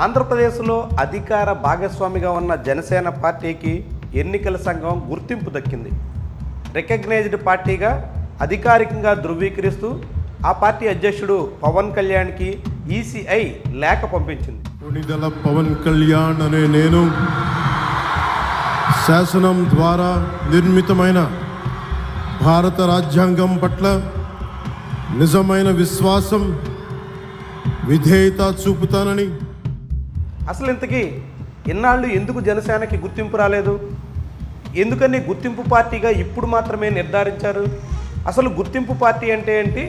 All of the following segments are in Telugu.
ఆంధ్రప్రదేశ్లో అధికార భాగస్వామిగా ఉన్న జనసేన పార్టీకి ఎన్నికల సంఘం గుర్తింపు దక్కింది. రికగ్నైజ్డ్ పార్టీగా అధికారికంగా ధృవీకరిస్తూ ఆ పార్టీ అధ్యక్షుడు పవన్ కళ్యాణ్కి ఈసీఐ లేఖ పంపించింది. కొణిదల పవన్ కళ్యాణ్ అనే నేను శాసనం ద్వారా నిర్మితమైన భారత రాజ్యాంగం పట్ల నిజమైన విశ్వాసం విధేయత చూపుతానని అసలు ఇంతకీ ఇన్నాళ్ళు ఎందుకు జనసేనకి గుర్తింపు రాలేదు? ఎందుకని గుర్తింపు పార్టీగా ఇప్పుడు మాత్రమే నిర్ధారించారు? అసలు గుర్తింపు పార్టీ అంటే ఏంటి?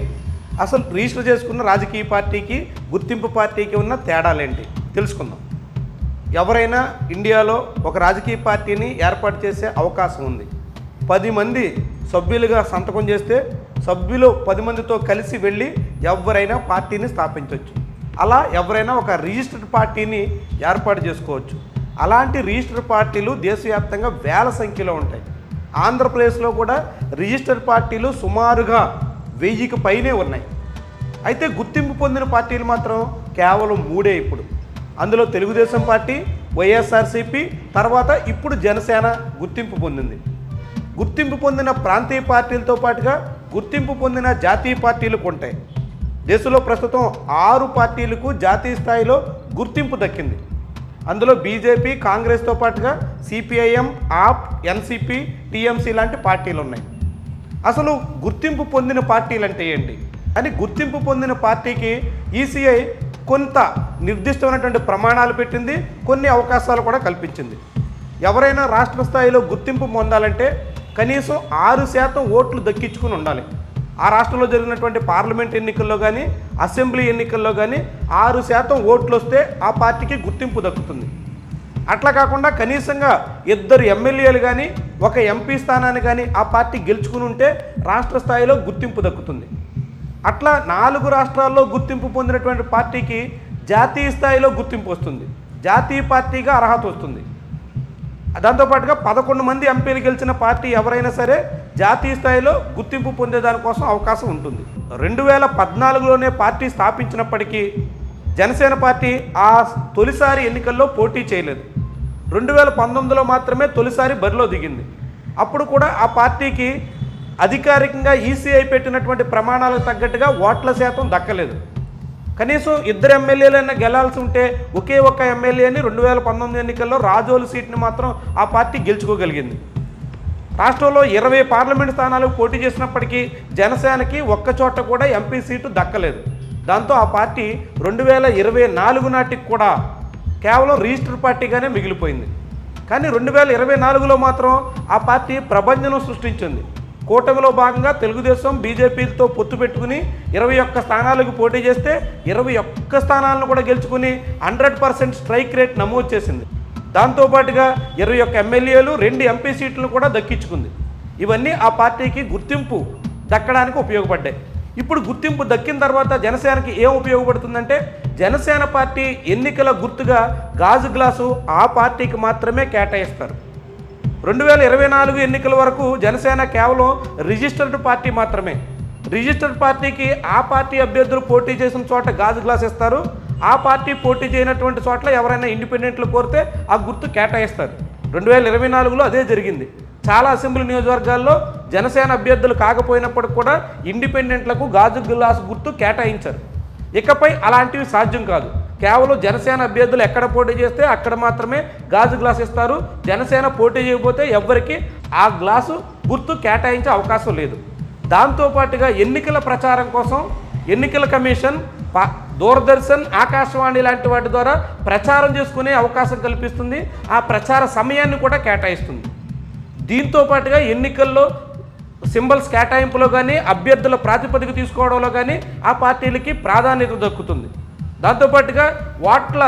అసలు రిజిస్టర్ చేసుకున్న రాజకీయ పార్టీకి గుర్తింపు పార్టీకి ఉన్న తేడాలేంటి? తెలుసుకుందాం. ఎవరైనా ఇండియాలో ఒక రాజకీయ పార్టీని ఏర్పాటు చేసే అవకాశం ఉంది. పది మంది సభ్యులుగా సంతకం చేస్తే సభ్యులు పది మందితో కలిసి వెళ్ళి ఎవరైనా పార్టీని స్థాపించవచ్చు అలా ఎవరైనా ఒక రిజిస్టర్డ్ పార్టీని ఏర్పాటు చేసుకోవచ్చు. అలాంటి రిజిస్టర్డ్ పార్టీలు దేశవ్యాప్తంగా వేల సంఖ్యలో ఉంటాయి. ఆంధ్రప్రదేశ్లో కూడా రిజిస్టర్డ్ పార్టీలు సుమారుగా వెయ్యికి పైనే ఉన్నాయి. అయితే గుర్తింపు పొందిన పార్టీలు మాత్రం కేవలం మూడే ఇప్పుడు. అందులో తెలుగుదేశం పార్టీ వైఎస్ఆర్సీపీ తర్వాత ఇప్పుడు జనసేన గుర్తింపు పొందింది. గుర్తింపు పొందిన ప్రాంతీయ పార్టీలతో పాటుగా గుర్తింపు పొందిన జాతీయ పార్టీలకు ఉంటాయి. దేశంలో ప్రస్తుతం ఆరు పార్టీలకు జాతీయ స్థాయిలో గుర్తింపు దక్కింది. అందులో బీజేపీ కాంగ్రెస్తో పాటుగా సిపిఐఎం ఆప్ ఎన్సిపి టీఎంసీ లాంటి పార్టీలు ఉన్నాయి అసలు గుర్తింపు పొందిన పార్టీలు అంటే ఏంటి? అని గుర్తింపు పొందిన పార్టీకి ఈసీఐ కొంత నిర్దిష్టమైనటువంటి ప్రమాణాలు పెట్టింది కొన్ని అవకాశాలు కూడా కల్పించింది. ఎవరైనా రాష్ట్ర స్థాయిలో గుర్తింపు పొందాలంటే కనీసం ఆరు శాతం ఓట్లు దక్కించుకుని ఉండాలి. ఆ రాష్ట్రంలో జరిగినటువంటి పార్లమెంట్ ఎన్నికల్లో కానీ అసెంబ్లీ ఎన్నికల్లో కానీ ఆరు శాతం ఓట్లు వస్తే ఆ పార్టీకి గుర్తింపు దక్కుతుంది. అట్లా కాకుండా కనీసంగా ఇద్దరు ఎమ్మెల్యేలు కానీ ఒక ఎంపీ స్థానాన్ని కానీ ఆ పార్టీ గెలుచుకుని ఉంటే రాష్ట్ర స్థాయిలో గుర్తింపు దక్కుతుంది. అట్లా నాలుగు రాష్ట్రాల్లో గుర్తింపు పొందినటువంటి పార్టీకి జాతీయ స్థాయిలో గుర్తింపు వస్తుంది. జాతీయ పార్టీగా అర్హత వస్తుంది. దాంతోపాటుగా పదకొండు మంది ఎంపీలు గెలిచిన పార్టీ ఎవరైనా సరే జాతీయ స్థాయిలో గుర్తింపు పొందేదానికోసం అవకాశం ఉంటుంది. రెండు వేల పద్నాలుగులోనే పార్టీ స్థాపించినప్పటికీ జనసేన పార్టీ ఆ తొలిసారి ఎన్నికల్లో పోటీ చేయలేదు. రెండు వేల పంతొమ్మిదిలో మాత్రమే తొలిసారి బరిలో దిగింది. అప్పుడు కూడా ఆ పార్టీకి అధికారికంగా ఈసీఐ పెట్టినటువంటి ప్రమాణాలకు తగ్గట్టుగా ఓట్ల శాతం దక్కలేదు. కనీసం ఇద్దరు ఎమ్మెల్యేలైనా గెలాల్సి ఉంటే ఒకే ఒక్క ఎమ్మెల్యేని రెండు వేల పంతొమ్మిది ఎన్నికల్లో రాజోలు సీట్ని మాత్రం ఆ పార్టీ గెలుచుకోగలిగింది. రాష్ట్రంలో ఇరవై పార్లమెంట్ స్థానాలకు పోటీ చేసినప్పటికీ జనసేనకి ఒక్క చోట కూడా ఎంపీ సీటు దక్కలేదు. దాంతో ఆ పార్టీ రెండు వేల ఇరవై నాలుగు నాటికి కూడా కేవలం రిజిస్టర్ పార్టీగానే మిగిలిపోయింది. కానీ రెండు వేల ఇరవై నాలుగులో మాత్రం ఆ పార్టీ ప్రభంజనం సృష్టించింది. కూటమిలో భాగంగా తెలుగుదేశం బీజేపీతో పొత్తు పెట్టుకుని ఇరవై ఒక్క స్థానాలకు పోటీ చేస్తే ఇరవై ఒక్క స్థానాలను కూడా గెలుచుకుని హండ్రెడ్ పర్సెంట్ స్ట్రైక్ రేట్ నమోదు చేసింది. దాంతోపాటుగా ఇరవై ఒక్క ఎమ్మెల్యేలు రెండు ఎంపీ సీట్లను కూడా దక్కించుకుంది. ఇవన్నీ ఆ పార్టీకి గుర్తింపు దక్కడానికి ఉపయోగపడ్డాయి. ఇప్పుడు గుర్తింపు దక్కిన తర్వాత జనసేనకి ఏం ఉపయోగపడుతుందంటే జనసేన పార్టీ ఎన్నికల గుర్తుగా గాజు గ్లాసు ఆ పార్టీకి మాత్రమే కేటాయిస్తారు. రెండు వేల ఇరవై నాలుగు ఎన్నికల వరకు జనసేన కేవలం రిజిస్టర్డ్ పార్టీ మాత్రమే. రిజిస్టర్డ్ పార్టీకి ఆ పార్టీ అభ్యర్థులు పోటీ చేసిన చోట గాజు గ్లాస్ ఇస్తారు. ఆ పార్టీ పోటీ చేయనటువంటి చోట్ల ఎవరైనా ఇండిపెండెంట్లు కోరితే ఆ గుర్తు కేటాయిస్తారు. రెండు వేల ఇరవై నాలుగులో అదే జరిగింది. చాలా అసెంబ్లీ నియోజకవర్గాల్లో జనసేన అభ్యర్థులు కాకపోయినప్పటికి కూడా ఇండిపెండెంట్లకు గాజు గ్లాస్ గుర్తు కేటాయించారు. ఇకపై అలాంటివి సాధ్యం కాదు. కేవలం జనసేన అభ్యర్థులు ఎక్కడ పోటీ చేస్తే అక్కడ మాత్రమే గాజు గ్లాస్ ఇస్తారు. జనసేన పోటీ చేయకపోతే ఎవ్వరికి ఆ గ్లాసు గుర్తు కేటాయించే అవకాశం లేదు. దాంతోపాటుగా ఎన్నికల ప్రచారం కోసం ఎన్నికల కమిషన్ దూరదర్శన్ ఆకాశవాణి లాంటి వాటి ద్వారా ప్రచారం చేసుకునే అవకాశం కల్పిస్తుంది. ఆ ప్రచార సమయాన్ని కూడా కేటాయిస్తుంది. దీంతో పాటుగా ఎన్నికల్లో సింబల్స్ కేటాయింపులో కానీ అభ్యర్థుల ప్రాతిపదిక తీసుకోవడంలో కానీ ఆ పార్టీలకి ప్రాధాన్యత దక్కుతుంది. దాంతోపాటుగా ఓట్ల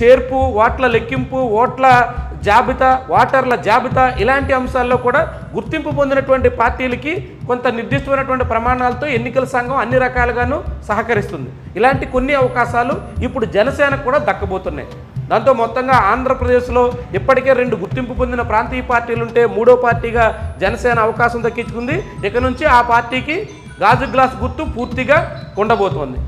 చేర్పు ఓట్ల లెక్కింపు ఓట్ల జాబితా ఓటర్ల జాబితా ఇలాంటి అంశాల్లో కూడా గుర్తింపు పొందినటువంటి పార్టీలకి కొంత నిర్దిష్టమైనటువంటి ప్రమాణాలతో ఎన్నికల సంఘం అన్ని రకాలుగాను సహకరిస్తుంది. ఇలాంటి కొన్ని అవకాశాలు ఇప్పుడు జనసేనకు కూడా దక్కబోతున్నాయి. దాంతో మొత్తంగా ఆంధ్రప్రదేశ్లో ఇప్పటికే రెండు గుర్తింపు పొందిన ప్రాంతీయ పార్టీలు ఉంటే మూడో పార్టీగా జనసేన అవకాశం దక్కించుకుంది. ఇక నుంచి ఆ పార్టీకి గాజు గ్లాస్ గుర్తు పూర్తిగా ఉండబోతోంది